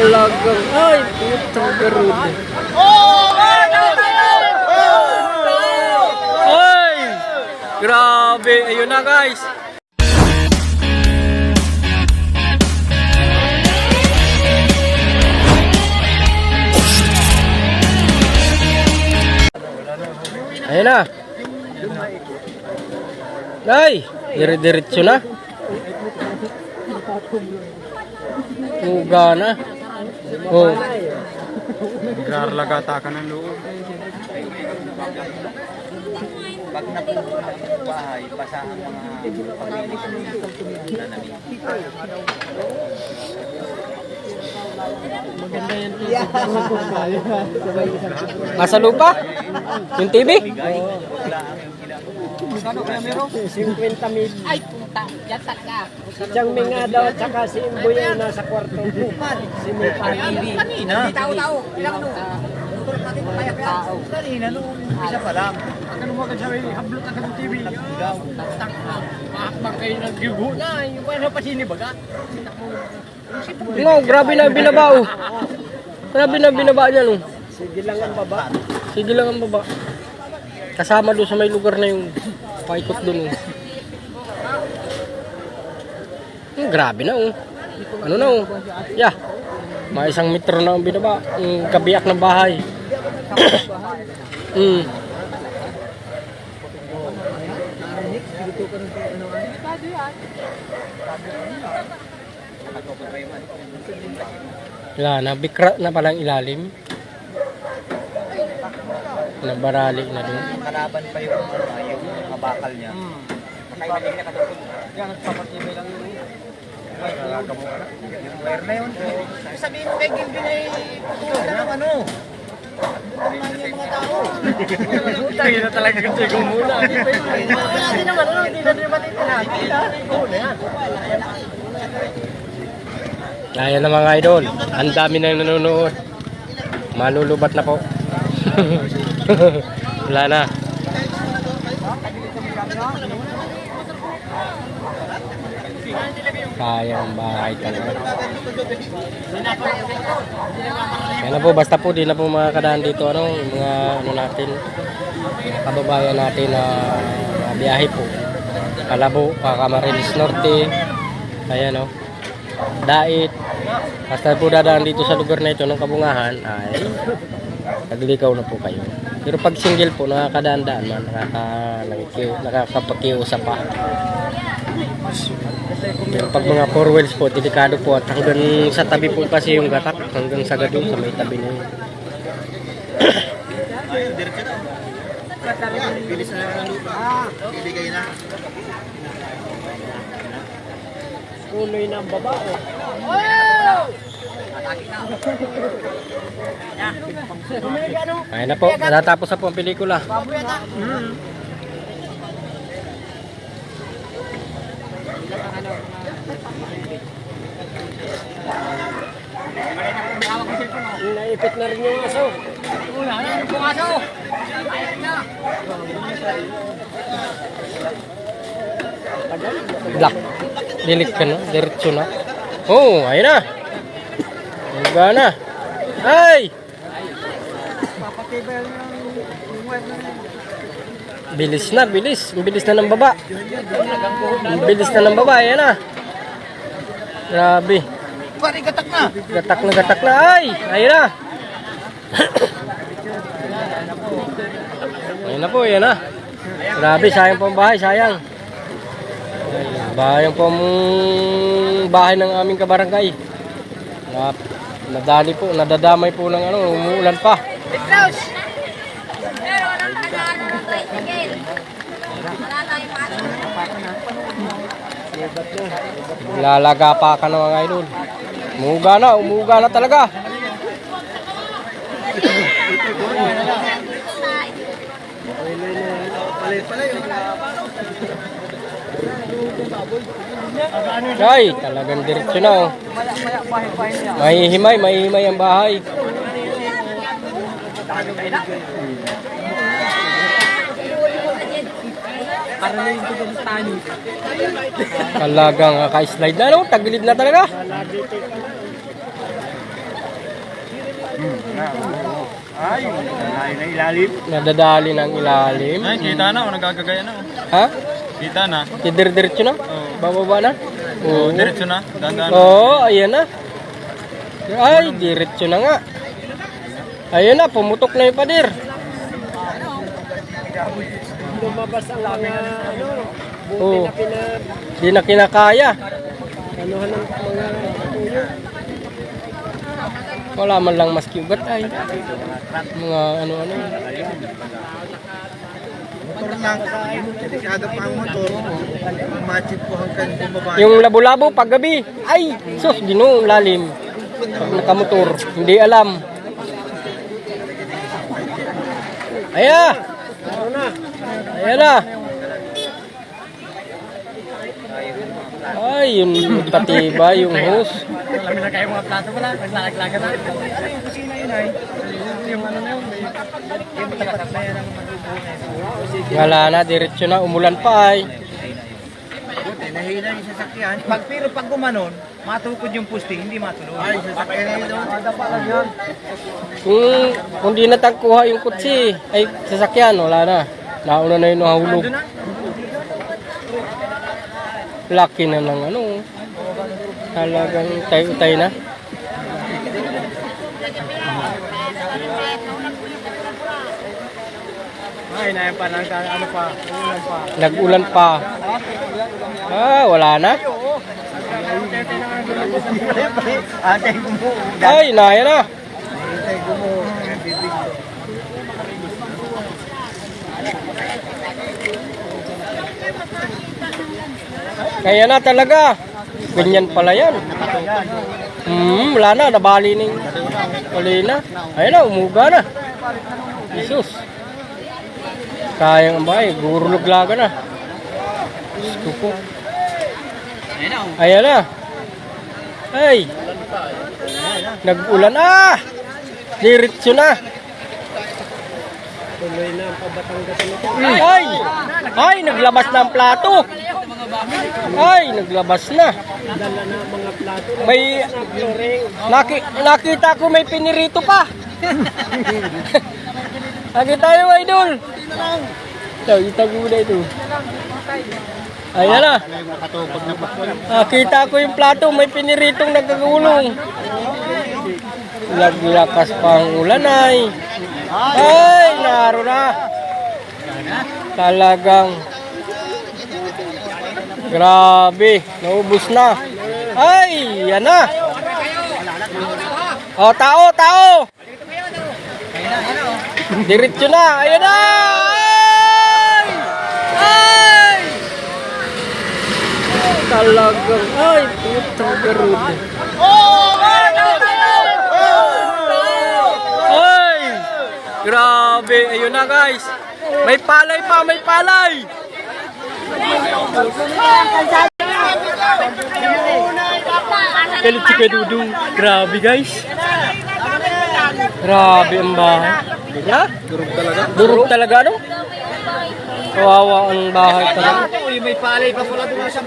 Talagang, ay, putang garuda. Ay! Grabe, ayun na guys. Ayun na. Ay, dire-diretso na. Tuga na. Oh. Nagraralagata ka ng loob. Pag napunta ng bahay, basa ang mga paglinis ng nanamig. Nasa lupa? Yung TV? Ay, puta. Yan talaga. Siyang may nga daw at saka si Imboy ay nasa kwarto. Si May Ano kanina? Tao-tao. Ilang ano? Tao. Kanina, nung isa pa lang. Ano mo kasi hablot agad ng TV? Makakbang kayo ng gigo na. Yung pa sinibaga? No, grabe na binaba oh. Grabe na binaba niya no. Sige lang ang baba. Sige lang ang baba. Kasama doon sa may lugar na yung paikot doon. Oh. Hmm, grabe na oh. Ano na oh. Yeah. Mga isang metro na ang binaba. Yung kabiyak ng bahay. hmm. Wala na, bikra na palang ilalim. Nabarali na doon. Kalaban pa yung, ano, yung kabakal niya. Nakaibilig na katapos. Yan, nagpapatibay lang yun. Yung wire na yun. Sabihin mo kay Gilbin ay putulan na ng ano. Na yung mga tao. Tayo na talaga kasi gumuna. Wala din naman, ano, hindi na din matitinatin. Oo na yan. Ayan na mga idol. Ang dami nang nanonood. Malulubat na po. Wala na. Sayang bahay talaga. Na po, basta po di na po mga kadaan dito ano, mga ano natin, mga kababayan natin na mga biyahe po. Kalabo, Camarines Norte, ayan o, Dait, basta po dadaan dito sa lugar na ito ng kabungahan, ay naglikaw na po kayo. Pero pag single po, nakakadaan-daan man, nakaka, nakakapakiusap pa. Pag mga four wheels po, delikado po at hanggang sa tabi po kasi yung gatak, hanggang sa gadong sa may tabi niya. Bilis na ng lupa. Ibigay na. Kuloy ng baba. oh. Ayun na po, natatapos na po ang pelikula. Naipit na rin yung aso. Wala na. Yung pumaso. Ayun na. Black. Dilik ka na, diretso na. Oh, ayun na. Hangga na. Ay! Bilis na, bilis. Bilis na ng baba. Bilis na ng baba, ayan na. Grabe. Pari katak na. Gatak na gatak na. Ay! Ayun na. ayun na po, ayun na. Grabe, sayang po ang bahay, sayang. Ay, Bayang po ang bahay ng aming kabarangay. Na, nadali po, nadadamay po ng ano, umuulan pa. Lalaga pa ka ng mga idol. Umuga na, umuga na talaga. Ay, talagang diretso na oh. Mahihimay, mahihimay ang bahay. Para na yung tugang tani. Talagang ka-slide na no, tagilid na talaga. Ay, layo na ilalim. Nadadali ng ilalim. Ay, kita na, o nagagagaya na. oh. Ha? Kita na. Didir-diretso na? Bababa na? Oo. Oh, diretso na. Dandan. Oo, ayan na. Ay, diretso na nga. Ayun na, pumutok na yung pader. Lumabas ang mga ano, Oo. Di na kinakaya. anuhan ng mga tuyo. Wala man lang maski ugat ay. Mga ano-ano. Motor lang. Delikado pa ang motor. Matchit po hanggang bumaba. Yung labo-labo paggabi. Ay, sus, gino, lalim. Pag nakamotor, hindi alam. Aya! Ayan na! Ay, yun patiba yung hose. Alam na kayo mga plato pala. Naglalaglagan na. Yung ano na yun. Yung tapat na yan ang. Wala na, diretso na, umulan pa ay. Buti, nahina yung sasakyan. Pag, pero pag gumanon, matukod yung puste, hindi matuloy. Ay, sasakyan na yun. Ada pa lang yun. Kung, kung di natagkuha yung kutsi, ay sasakyan, wala na. Nauna na yung nahulog. Laki na ng ano. Talagang tay-utay na. Ay, na pa lang. Ano pa? Ulan pa. Nag-ulan pa. Ah, wala na. Ay, naya na. Kaya na talaga. Ganyan pala yan. Hmm, wala na. Nabali ning. Wali na. Ayun na, umuga na. Jesus. Sayang ang bahay. Gurulog laga na. Gusto ko. Ayan na. Ay. Nag-ulan. Ah! Diretso na. Tuloy na ang pabatanggas nito. Ay! Ay, naglabas na ang plato. Ay, naglabas na. Dala na mga plato. May naki, nakita ko may pinirito pa. Nakita tayo, idol. Nakita ko na ito. Ayan na. Nakita ko yung plato, may piniritong nagkagulong. Naglakas pa ang ulan ay. Ay, naro na. Talagang Grabe, naubos na. Ay, yan na. Oh, tao, tao. Diretso na. Ayan na. Ay! Ay! Talagang, ay, putang garud. Ay! Grabe, ayun na guys. May palay pa, may palay. Galit si Kadudong. Grabe guys. Grabe ang bahay. Ya? Durog talaga. Durog talaga no? Kawawa ang bahay talaga. May palay pa pala doon sa